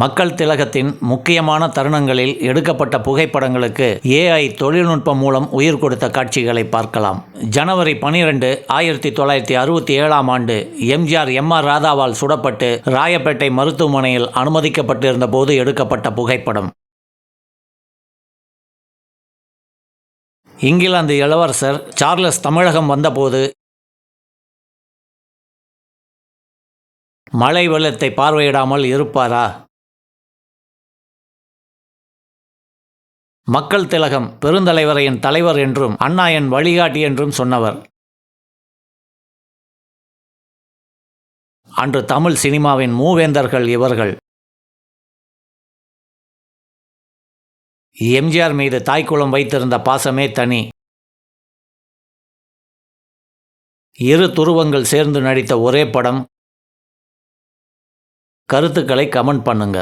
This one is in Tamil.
மக்கள் திலகத்தின் முக்கியமான தருணங்களில் எடுக்கப்பட்ட புகைப்படங்களுக்கு ஏஐ தொழில்நுட்பம் மூலம் உயிர் கொடுத்த காட்சிகளை பார்க்கலாம். ஜனவரி பனிரெண்டு ஆயிரத்தி தொள்ளாயிரத்தி அறுபத்தி ஏழாம் ஆண்டு எம்ஜிஆர் எம் ஆர் ராதாவால் சுடப்பட்டு ராயப்பேட்டை மருத்துவமனையில் அனுமதிக்கப்பட்டிருந்த போது எடுக்கப்பட்ட புகைப்படம். இங்கிலாந்து இளவரசர் சார்லஸ் தமிழகம் வந்தபோது மழை வெள்ளத்தை பார்வையிடாமல் இருப்பாரா? மக்கள் திலகம் பெருந்தலைவரையின் தலைவர் என்றும் அண்ணா என் வழிகாட்டி என்றும் சொன்னவர். அன்று தமிழ் சினிமாவின் மூவேந்தர்கள் இவர்கள். எம்ஜிஆர் மீது தாய்க்குளம் வைத்திருந்த பாசமே தனி. இரு துருவங்கள் சேர்ந்து நடித்த ஒரே படம். கருத்துக்களை கமெண்ட் பண்ணுங்க.